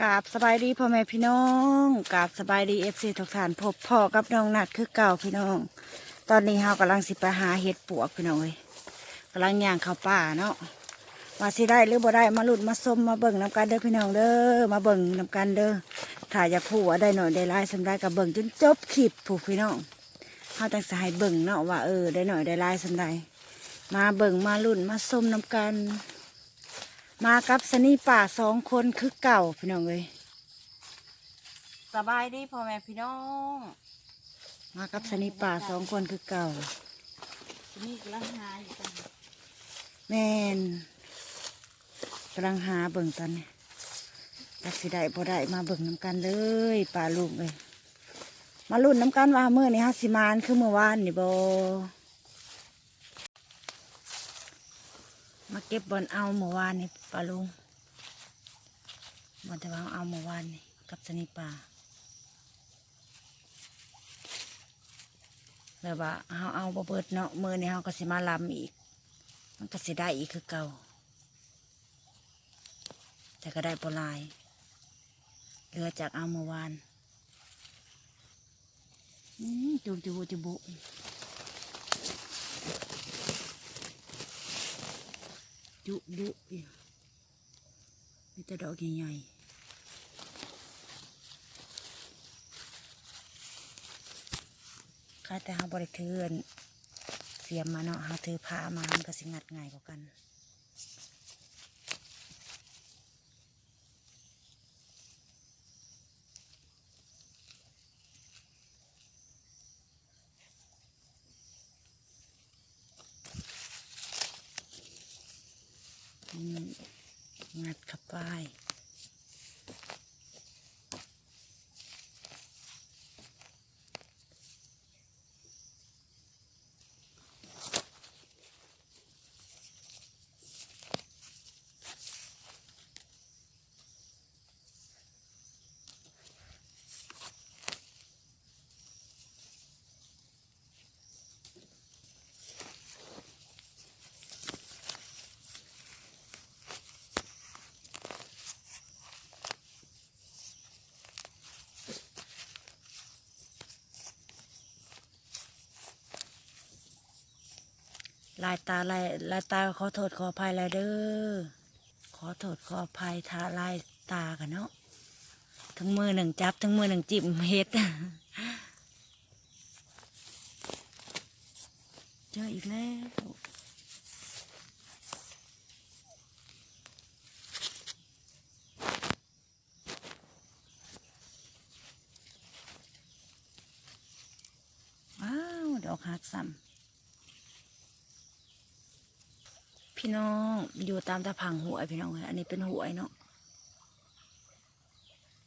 กราบสบายดีพ่อแม่พี่น้องกราบสบายดีเอฟซีทุกท่านพบพ่อกับน้องนัดคือเก่าพี่น้อง ตอนนี้เฮากำลังสิไปหาเห็ดปวกพี่น้องเอ้ยกำลังย่างเข้าป่าเนาะว่าสิได้หรือบ่ได้มาหลุดมาส้มมาเบิ่งนำกันเด้อพี่น้องเด้อมาเบิ่งนำกันเด้อถ้าอยากผู้ว่าได้หน่อยได้หลายสำได้กับเบิ่งจนจบคลิปผู้พี่น้องเฮาจังสิให้เบิ่งเนาะว่าเออได้หน่อยได้หลายสำได้มาเบิ่งมาหลุ่นมาส้มนำกัน มากับสนีป่าสองคนคือเก่าพี่น้องเลยสบายดีพ่อแม่พี่น้อง มากับสนีป่าสองคนคือเก่านี่กำลังหาอยู่กันแม่นกำลังหาเบิ่งตอนนี้จักสิได้บ่ได้มาเบิ่งน้ำกันเลยป่าลูกเลยมาลุ้นน้ำกันว่าเมื่อนี้ฮัสิมานคือเมื่อวานนี่บ่มาเก็บบอลเอาเมื่อวานนี่ ป่าลุงบอลแต่ว่าเอาเมื่อวานนี่กับสนีป่าแบบว่าเฮาเอาบ่เบิดเนาะมื้อนี้เฮาก็สิมาลำอีก มันก็สิได้อีกคือเก่า แต่ก็ได้ปลายเหลือจากเอาเมื่อวานจูบจูบจูบุจุบุอยู่ มีแต่ดอกใหญ่ๆค่าแต่เขาบริเทือนเสียมมาเนาะเขาถือผ้ามามันก็สิงัดง่ายกว่ากัน อืมงัดเข้าไป ลายตาลายลายตาขอโทษขออภัยลายเด้อขอโทษขออภัยทาลายตากันเนาะทั้งมือหนึ่งจับทั้งมือหนึ่งจิบเฮ็ดเจออีกแล้วว้าวดอกหักซ้ำ พี่น้องอยู่ตามตะพังหวยพี่น้องเอ้ยอันนี้เป็นหวยเนาะ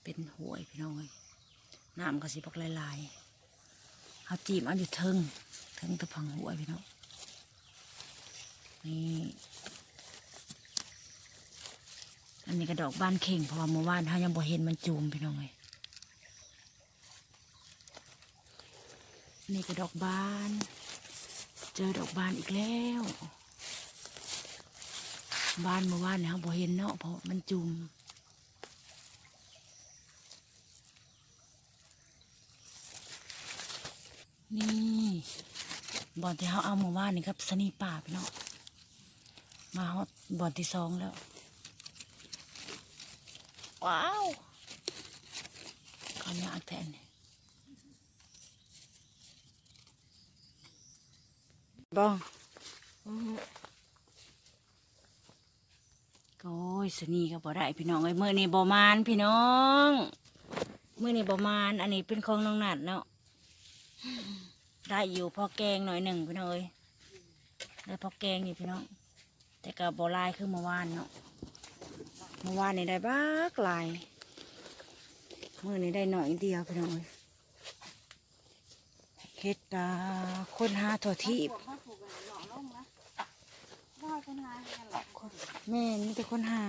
เป็นหวยพี่น้องเอ้ยน้ำก็สิบักลายๆเอาจีบเอาอยู่เทิงเทิงตะพังหวยพี่น้องนี่อันนี้ก็ดอกบานเข่งเพราะว่าเมื่อวานเขายังบ่เห็นมันจูมพี่น้องเอ้ยนี่ก็ดอกบาน เจอดอกบานอีกแล้ว บ้านเมื่อวานเนี่ยเขาบ่เห็นเนาะเพราะมันจุ่มนี่บ่อนที่เขาเอาเมื่อวานนี่ครับสนีป่าพี่เนาะมาฮอดบ่อนที่สองแล้ว ว้าวขอนยากแทนเนี่ยบ้อง โอ้ยสนีก็บ่ได้พี่น้องเอ้ยมื่อนี้บ่มานพี่น้องมื่อนี้บ่มานอันนี้เป็นของน้องนัดเนาะได้อยู่พอแกงหน่อยหนึ่งพี่น้องเอ้ยได้พอแกงอยู่พี่น้อง แต่ก็บ่ลายคือเมื่อวานเนาะเมื่อวานนี่ได้บ้ากหลายมื่อนี้ได้หน่อยเดียวพี่น้องเอ้ยเฮ็ดตาคนหาถั่วทีบพ กเขาถูกกันหล่อลงนะได้กันหากันหลอกคนแม่นี่แต่คนหา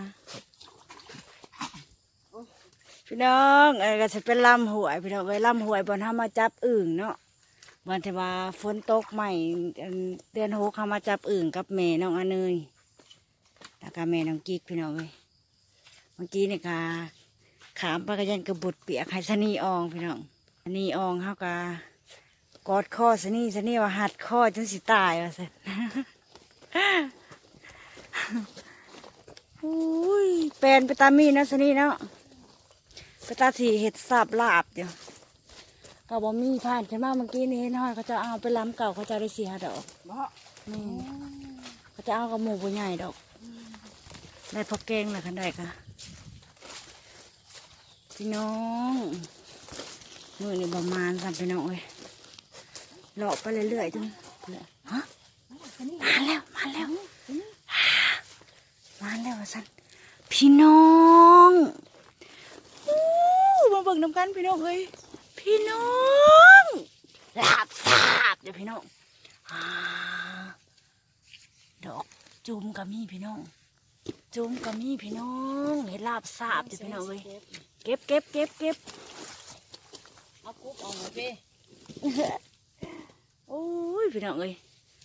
พี่น้องเออก็จะเป็นลำหวยพี่น้องไว้ลำหวยบนห้ามาจับอึ่งเนาะวันที่ว่าฝนตกใหม่เดือนหกเขามาจับอึ่งกับแม่น้องอเนยแล้วก็แม่น้องกิ๊กพี่น้องเลยเมื่อกี้เนี่ยค่ะขามไปก็ยันกระบุดเปียกให้สนีอองพี่น้องสนีอองเฮากะกอดคอสนีสนีว่าหัดคอจนสิตายว่าสิ อุ้ยแปลนไปตามมีนะสนีเนาะไปตาสีเห็ดสับลาบเดียวก็บ่มีผ่านขึ้นมาเมื่อกี้นี้เห็นห้อยเขาจะเอาไปล้ำเก่าเขาจะได้เสียดอกบ่นี่เขาจะเอากับหมูบุใหญ่ดอกได้พอแกงแหละคันได้ค่ะพี่น้องมือนี่ประมาณสามพี่น้องเอ้ยเลาะไปเรื่อยๆจนฮะอันนี้มาแล้วมาแล้วมา แล้วว่าสันพี่น้องอู้มาเบิ่งน้ำกันพี่น้องเอ้ยพี่น้องลาบสาบเดี๋ยวพี่น้องอ่าดอกจุ่มกับมีพี่น้อง จุ่มกับมีพี่น้องเห็ดลาบสาบเดี๋ยวพี่น้องเอ้ยเก็บเก็บเก็บเก็บเอากุ๊บออกมาเป้โอ้ยพี่น้องเอ้ย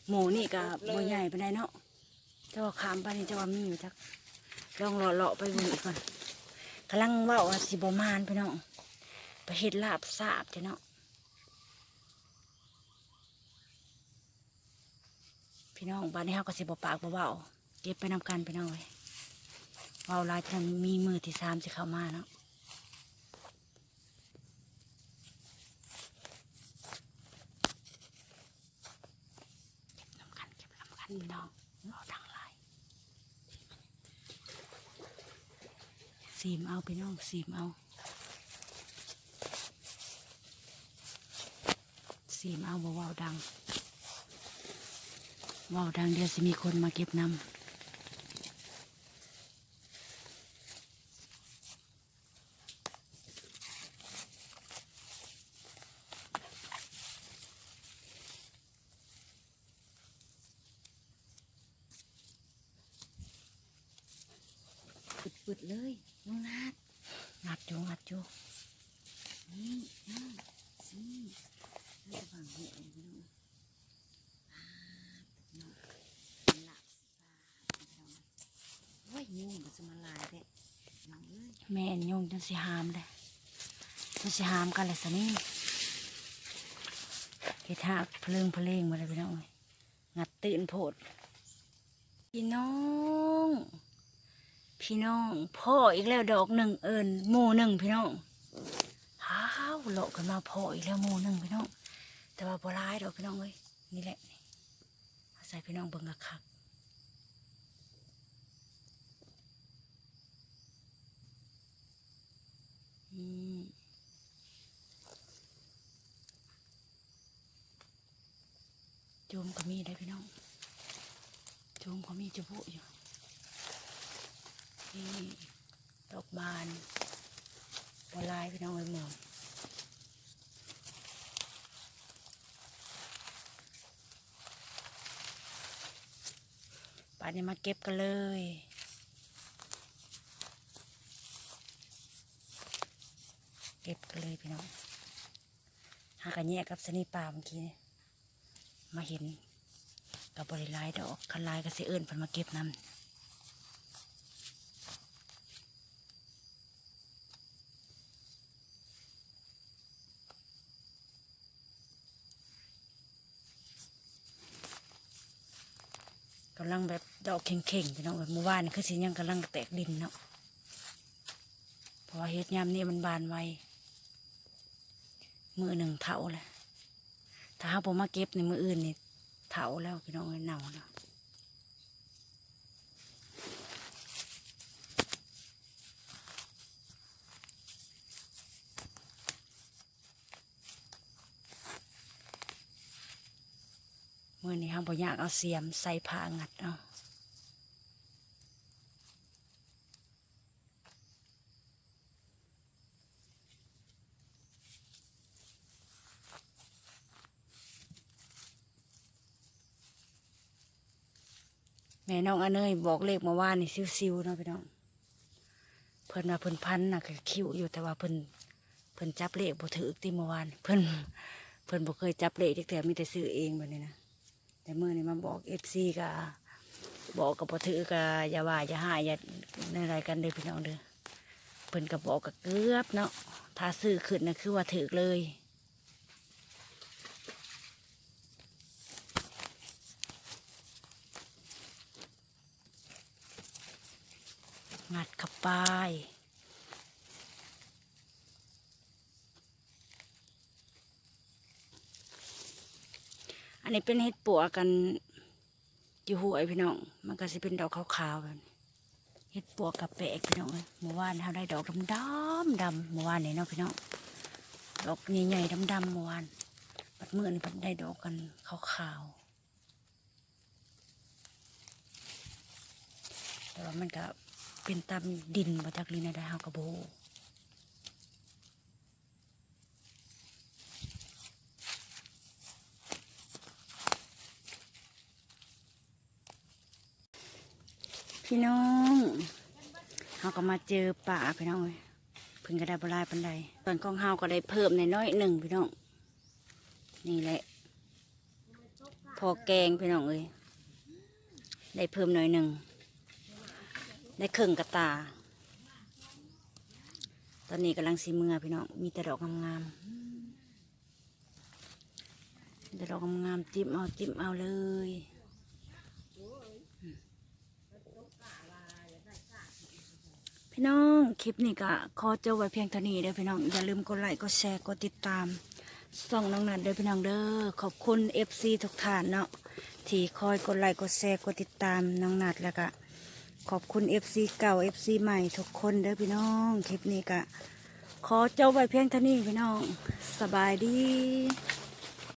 หมูนี่กับบัใหญ่ไปได้เนาะเจ้าว่าขามไปนี่เจ้าว่ามีอยู่จักลองเลาะๆไปเบิ่งอีกก่อนกำลังเว่าว่าสิบมานพี่น้องไปเห็ดลาบสาบเจ้าเนาะพี่น้องบ้านนี้เฮาก็สิบปากบ่เบาเก็บไปนำกันพี่น้องเอ้ยเว้าลายจนมีมือที่สามสิเข้ามาเนาะน้ำกันเก็บน้ำกันพี่น้องเอาดังลาย สีมเอาพี่น้องสีมเอาสีมเอาบ่เว้าดังเบาดังเดี๋ยวสิมีคนมาเก็บน้ำ ปึดเลยน้องนัดงัดอยู่งัดอยู่นี่นี่นี่จะฟังหัวพี่น้องอ่าพี่น้องหลับซาพี่น้องโอ้ยยุงมันจะมาลายเด้น้องเอ้ยแม่นยุงจนสิหามเลยจนสิหามกันเลยสนี่เฮ็ดหักเพลิงเพลิงมาเลยพี่น้องงัดตื่นโพดพี่น้อง พี่น้อง พ่ออีกแล้วดอกหนึ่งเอิญหมู่หนึ่งพี่น้องฮ้าวเลาะกันมาพ่ออีกแล้วหมู่หนึ่งพี่น้อง แต่ว่าบร้ายดอกพี่น้องเอ้ยนี่แหละอาศัยพี่น้องเบิ่งกะคักอืมโจมก็มีได้พี่น้องโจมก็มีจะพุอยู่ นี่ดอกบานบลายพี่น้องเอ้ยหมองป่านนี้มาเก็บกันเลยเก็บกันเลยพี่น้องหากันแยกกับสนีป่าเมื่อกี้มาเห็นกับบริลายดอกคันลายก็สิเอิญเพิ่นมาเก็บนำ กำลังแบบดอกเข่งๆพี่น้องเมื่อวานคือสิยังกำลังแตกดินเนาะพอเฮ็ดยามนี้มันบานไวมือหนึ่งเถาเลยถ้าหาผมมาเก็บในมืออื่นนี่เถาแล้วพี่น้องเอ้ยเนาะ มือนี้ห้ามบ่ยากเอาเสียมใส่ผ้างัดเอาแม่น้องอันเนยบอกเลขมาว่านี่ซิวๆเนาะพี่น้องเพิ่นมาเพิ่นพันน่ะก็คิวอยู่แต่ว่าเพิ่นเพิ่นจับเลขบ่ถือติเมื่อวานเพิ่นเพิ่นบ่เคยจับเลขจักแต่มีแต่ซื้อเองแบบนี้นะ แต่เมื่อนี้มาบอก FC ก็บอกกับบ่ถือก็อย่าว่าอย่าหายอย่าอะไรกันเด้อพี่น้องเด้อเพิ่นก็บอกกับเกือบเนาะถ้าซื้อขึ้นนะคือว่าถือเลยงัดเข้าไป นนี้เป็นเห็ดปัวกันอยู่หัวไอพี่น้อง มันก็สิเป็นดอกขาวๆแบบนี้เห็ดปัวกับแปลกพี่น้องเมื่อวานเขาได้ดอกดำดำดำเมื่อวานนี่เนาะพี่น้องดอกใหญ่ๆดำๆเมื่อวานบัดมือนี่เพิ่นได้ดอกกันขาวๆแต่ว่ามันก็เป็นตามดินมาจากลินได้เฮากระโบ พี่น้องเฮาก็มาเจอป่าพี่น้องเอ้ยเพิ่งก็ได้บลายปันใดตอนของเฮาก็ได้เพิ่มในน้อยหนึ่งพี่น้อง นี่แหละ พอแกงพี่น้องเอ้ยได้เพิ่มหน่อยหนึ่งได้ครึ่งกระตา ตอนนี้กำลังสีเมือพี่น้อง มีแต่ดอกงามๆมีแต่ดอกงามๆจิ้มเอาจิ้มเอาเลยอืม พี่น้องคลิปนี้ก็ขอจบไว้เพียงเท่านี้เด้อพี่น้องอย่าลืมกดไลค์กดแชร์กดติดตามส่องน้องนัดเด้อพี่น้องเด้อขอบคุณ FC ทุกท่านเนาะที่คอยกดไลค์กดแชร์กดติดตามน้องนัดแล้วก็ขอบคุณ FC เก่า FC ใหม่ทุกคนเด้อพี่น้องคลิปนี้ก็ขอเจ้าไว้เพียงเท่านี้พี่น้องสบายดี